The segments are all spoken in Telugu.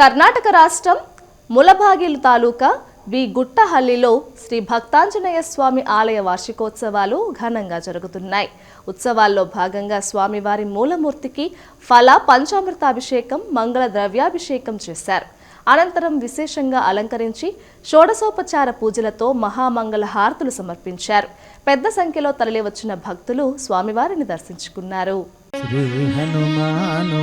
కర్ణాటక రాష్ట్రం ములభాగిలు తాలూకా వి గుట్టహల్లిలో శ్రీ భక్తాంజనేయ స్వామి ఆలయ వార్షికోత్సవాలు ఘనంగా జరుగుతున్నాయి. ఉత్సవాల్లో భాగంగా స్వామివారి మూలమూర్తికి ఫల పంచామృతాభిషేకం మంగళ ద్రవ్యాభిషేకం చేశారు. అనంతరం విశేషంగా అలంకరించి షోడసోపచార పూజలతో మహామంగళ హారతులు సమర్పించారు. పెద్ద సంఖ్యలో తరలివచ్చిన భక్తులు స్వామివారిని దర్శించుకున్నారు. శ్రీ హనుమాను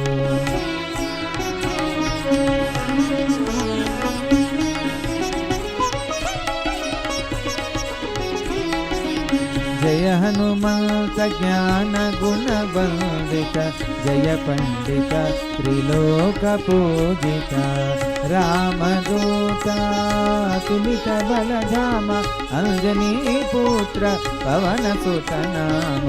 जय हनुमत ज्ञान गुण बन्दिता जय पण्डिता त्रिलोकपूजिता रामदूता सुलितबलधाम मुनु पवनसुतनाम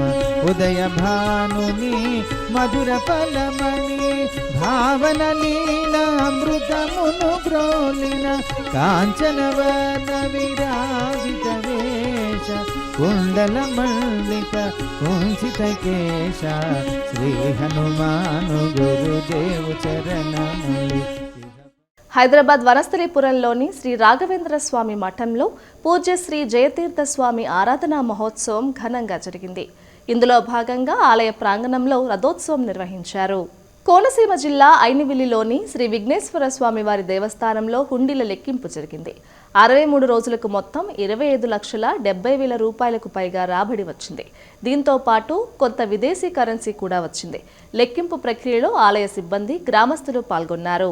कांचन मधुरफलमणि विराजित वेश। కుండల మండిత కుంచిత కేశ శ్రీ హనుమాను గురుదేవు చరణములు. హైదరాబాద్ వనస్థలిపురంలోని శ్రీ రాఘవేంద్ర స్వామి మఠంలో పూజ్య శ్రీ జయతీర్థ స్వామి ఆరాధనా మహోత్సవం ఘనంగా జరిగింది. ఇందులో భాగంగా ఆలయ ప్రాంగణంలో రథోత్సవం నిర్వహించారు. కోనసీమ జిల్లా ఐనివిల్లిలోని శ్రీ విఘ్నేశ్వర స్వామి వారి దేవస్థానంలో హుండీల లెక్కింపు జరిగింది. అరవై మూడు రోజులకు మొత్తం ఇరవై ఐదు లక్షల డెబ్బై వేల రూపాయలకు పైగా రాబడి వచ్చింది. దీంతో పాటు కొంత విదేశీ కరెన్సీ కూడా వచ్చింది. లెక్కింపు ప్రక్రియలో ఆలయ సిబ్బంది గ్రామస్తులు పాల్గొన్నారు.